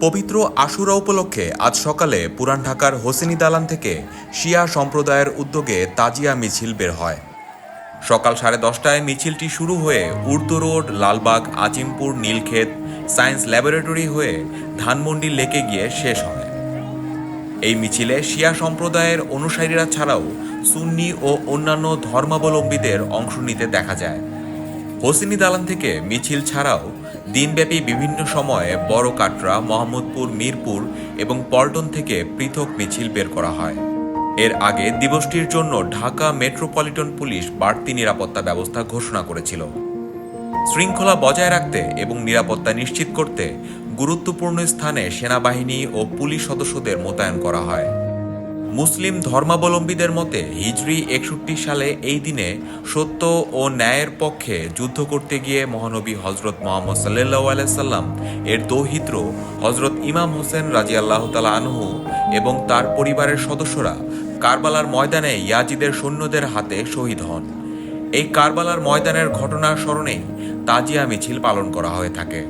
পবিত্র আশুরা উপলক্ষে আজ সকালে পুরান ঢাকার হোসেনি দালান থেকে শিয়া সম্প্রদায়ের উদ্যোগে তাজিয়া মিছিল বের হয়। সকাল সাড়ে দশটায় মিছিলটি শুরু হয়ে Urdu road, Lalbagh, Azimpur, Nilkhet, science laboratory হয়ে ধানমন্ডি লেকে গিয়ে শেষ হয়। এই মিছিলে শিয়া সম্প্রদায়ের অনুসারীরা ছাড়াও সুন্নি ও অন্যান্য ধর্মাবলম্বীদের অংশ নিতে দেখা যায়। হোসেনি দালান থেকে মিছিল ছাড়াও দিনব্যাপী বিভিন্ন সময়ে বড় কাটরা, মোহাম্মদপুর, মিরপুর এবং পল্টন থেকে পৃথক মিছিল বের করা হয়। এর আগে দিবসটির জন্য ঢাকা মেট্রোপলিটন পুলিশ বাড়তি নিরাপত্তা ব্যবস্থা ঘোষণা করেছিল। শৃঙ্খলা বজায় রাখতে এবং নিরাপত্তা নিশ্চিত করতে গুরুত্বপূর্ণ স্থানে সেনাবাহিনী ও পুলিশ সদস্যদের মোতায়েন করা হয়। মুসলিম ধর্মাবলম্বীদের মতে হিজরি একষট্টি সালে এই দিনে সত্য ও ন্যায়ের পক্ষে যুদ্ধ করতে গিয়ে মহানবী হজরত মোহাম্মদ সাল্লাহ আলাইসাল্লাম এর দৌহিত্র হজরত ইমাম হোসেন রাজি আল্লাহ তালা আনহু এবং তার পরিবারের সদস্যরা কারবালার ময়দানে ইয়াজিদের সৈন্যদের হাতে শহীদ হন। এই কারবালার ময়দানের ঘটনার স্মরণেই তাজিয়া মিছিল পালন করা হয়ে থাকে।